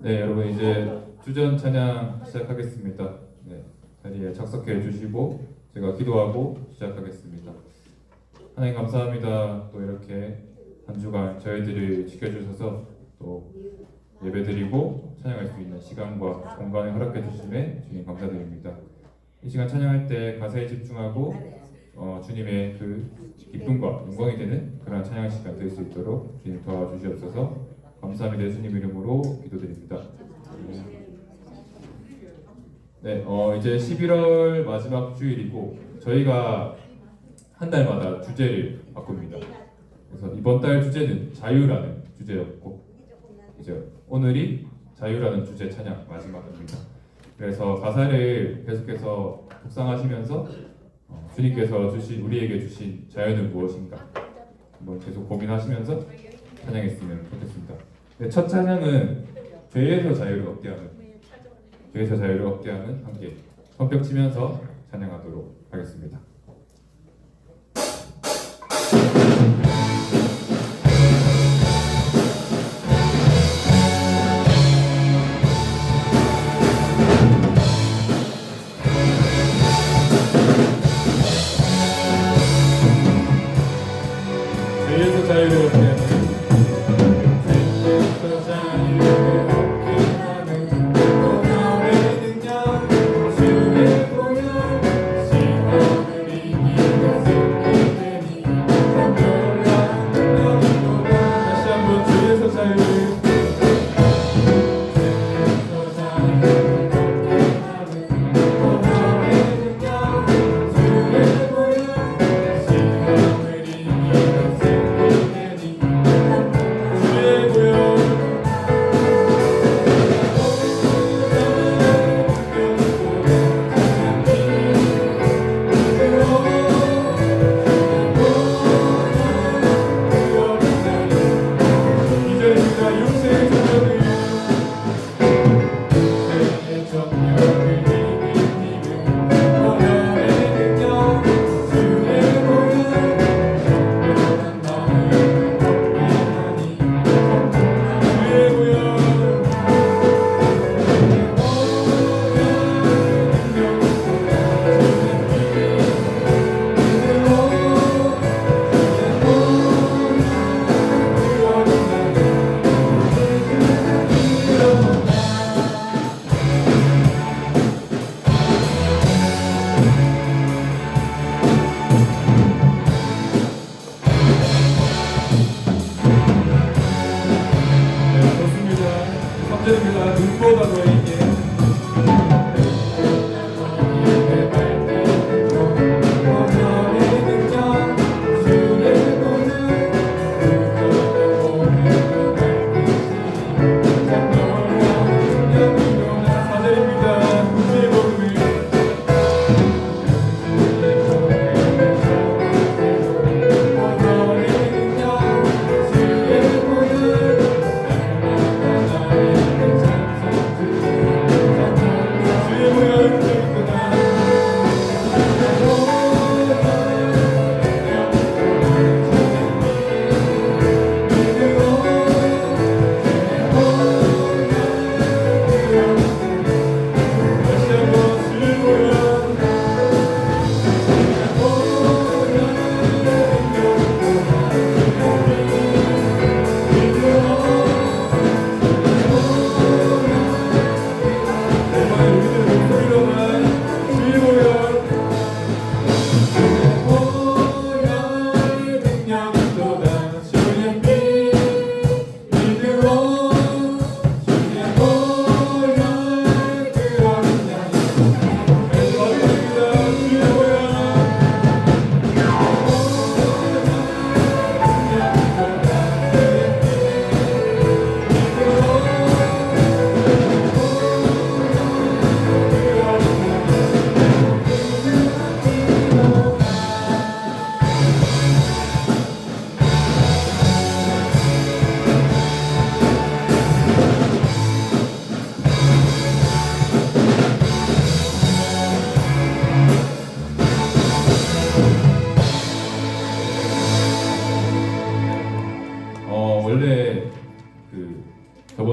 네, 여러분 이제 주전 찬양 시작하겠습니다. 네, 자리에 착석해 주시고 제가 기도하고 시작하겠습니다. 하나님 감사합니다. 또 이렇게 한 주간 저희들을 지켜주셔서 또 예배드리고 찬양할 수 있는 시간과 공간을 허락해 주심에 주님 감사드립니다. 이 시간 찬양할 때 가사에 집중하고 어, 주님의 그 기쁨과 영광이 되는 그런 찬양 시간 될 수 있도록 주님 도와주시옵소서. 감사합니다. 예수님 이름으로 기도드립니다. 네, 어, 이제 11월 마지막 주일이고 저희가 한 달마다 주제를 바꿉니다. 그래서 이번 달 주제는 자유라는 주제였고 이제 오늘이 자유라는 주제 찬양 마지막입니다. 그래서 가사를 계속해서 묵상하시면서 어, 주님께서 주신 우리에게 주신 자유는 무엇인가 한번 계속 고민하시면서 찬양했으면 좋겠습니다. 네, 첫 찬양은 죄에서 자유를 얻게 하는 죄에서 자유를 얻게 하는 함께 손뼉 치면서 찬양하도록 하겠습니다. 3절입니다. 눈보다 너에게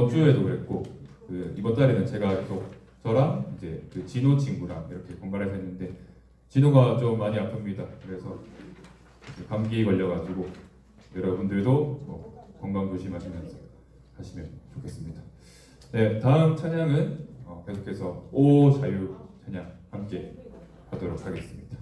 저번 주에도 그랬고 그 이번 달에는 제가 계속 저랑 이제 그 진호 친구랑 이렇게 번갈아서 했는데 진호가 좀 많이 아픕니다. 그래서 감기 걸려가지고 여러분들도 뭐 건강 조심하시면서 하시면 좋겠습니다. 네, 다음 찬양은 어, 계속해서 오 자유 찬양 함께 하도록 하겠습니다.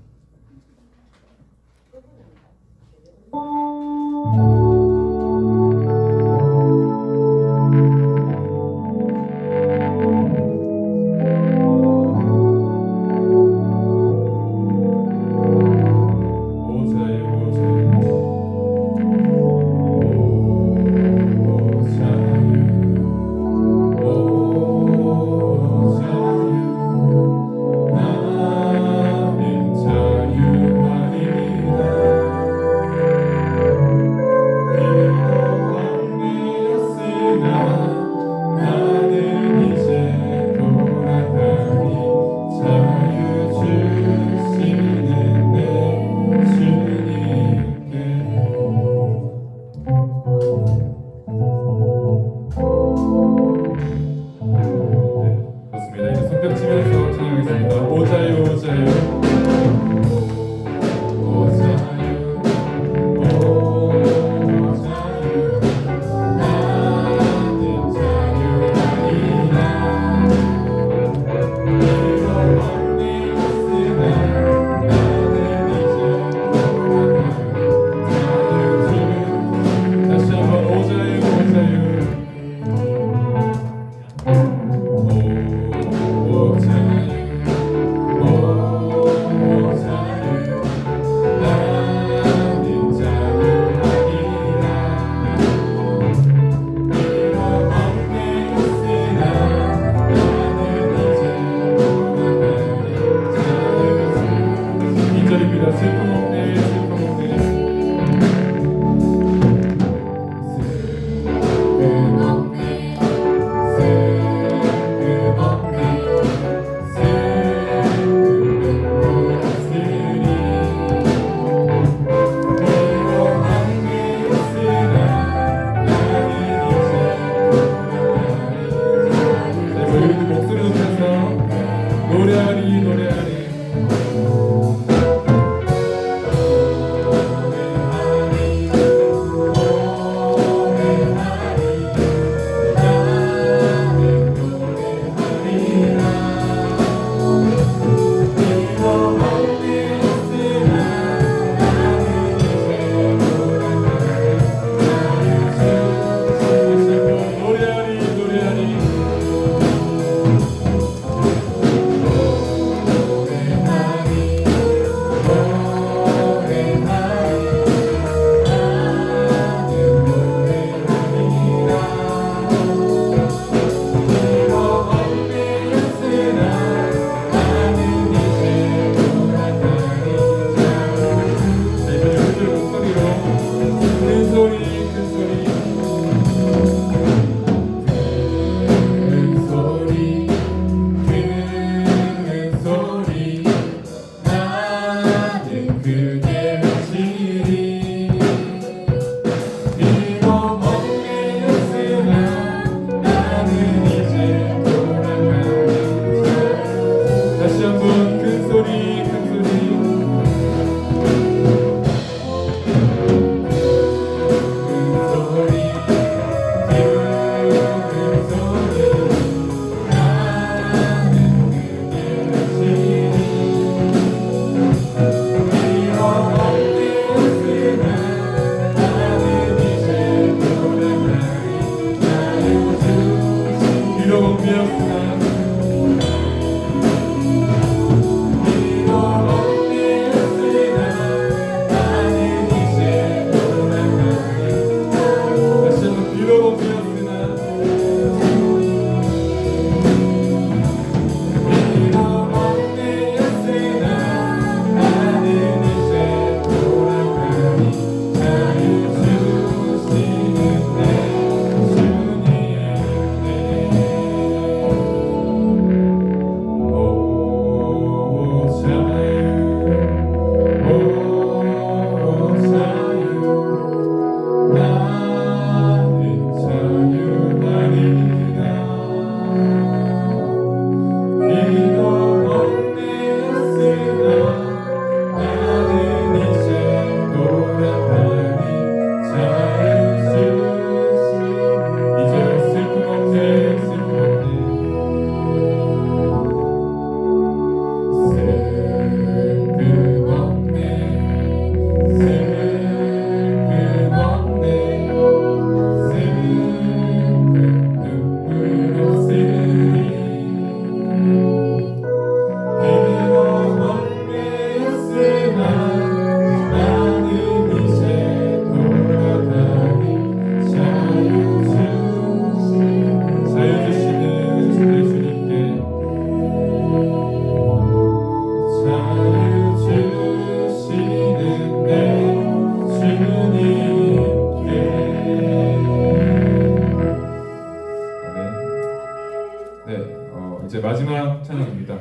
마지막 찬양입니다.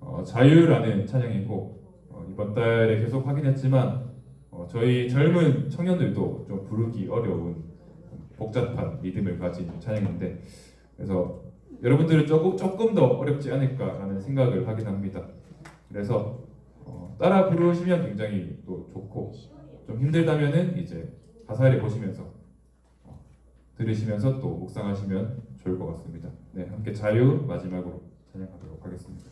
어, 자유라는 찬양이고 어, 이번 달에 계속 하긴 했지만 어, 저희 젊은 청년들도 좀 부르기 어려운 복잡한 리듬을 가진 찬양인데 그래서 여러분들은 조금 조금 더 어렵지 않을까라는 생각을 하긴 합니다. 그래서 어, 따라 부르시면 굉장히 또 좋고 좀 힘들다면은 이제 가사를 보시면서 어, 들으시면서 또 묵상하시면 좋을 것 같습니다. 네, 함께 자유 마지막으로 찬양하도록 하겠습니다.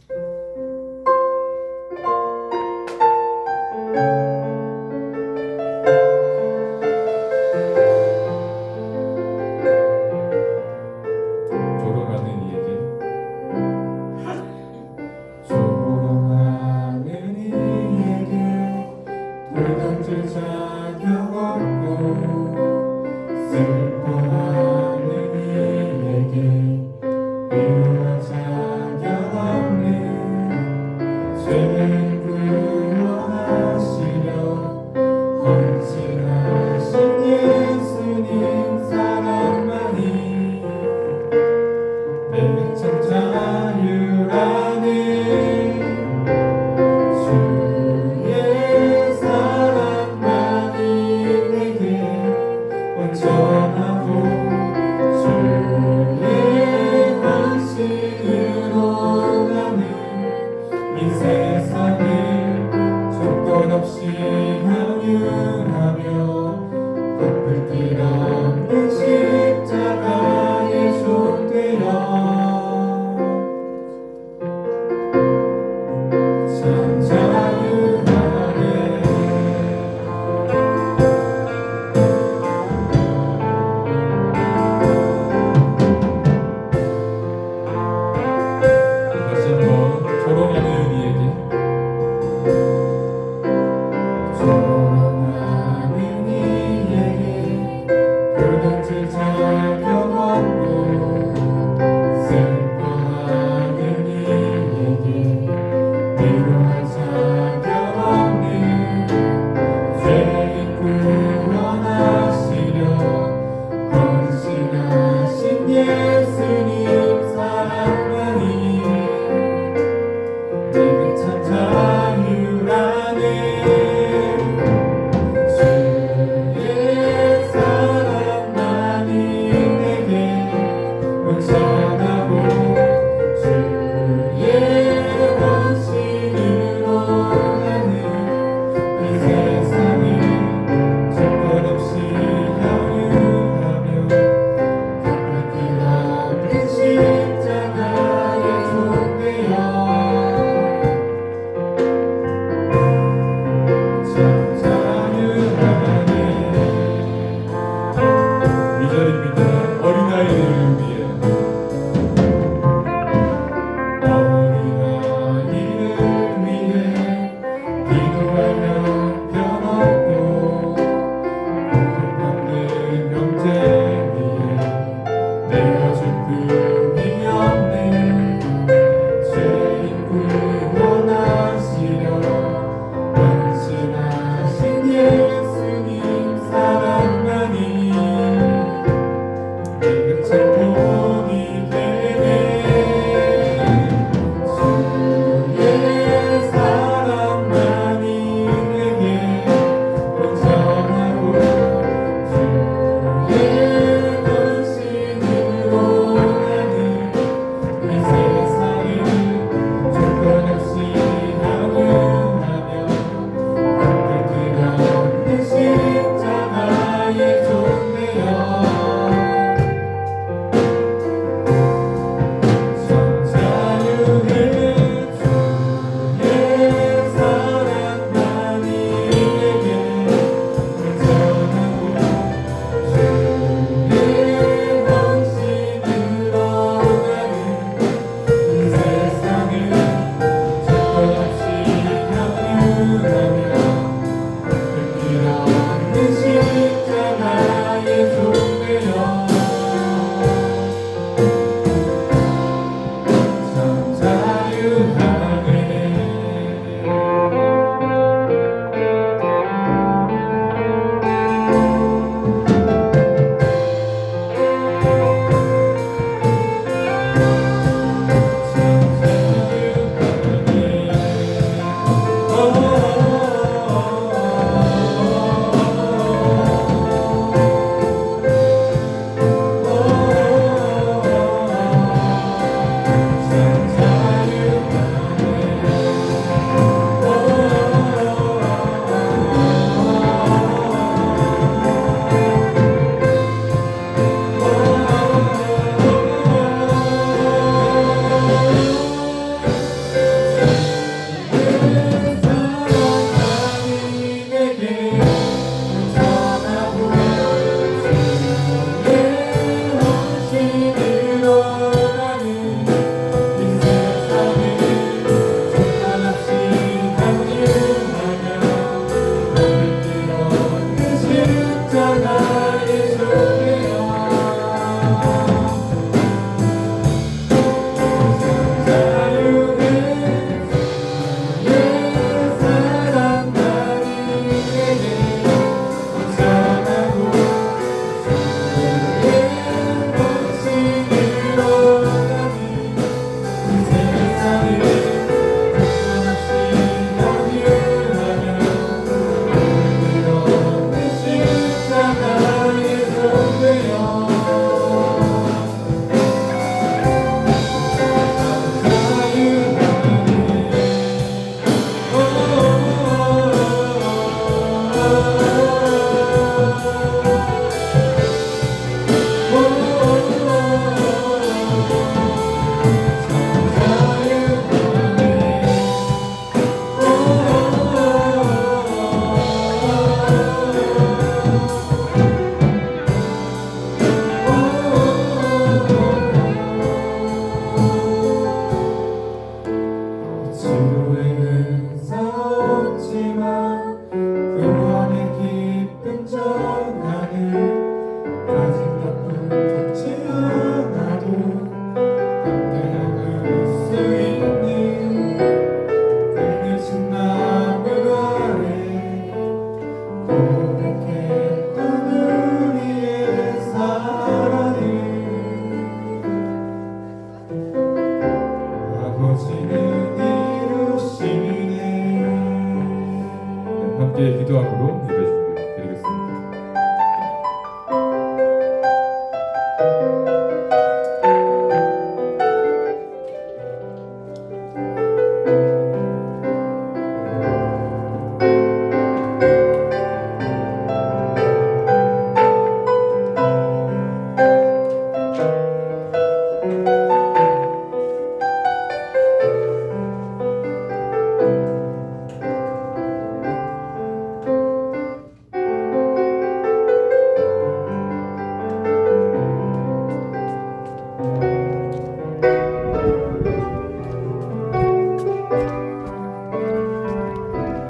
구원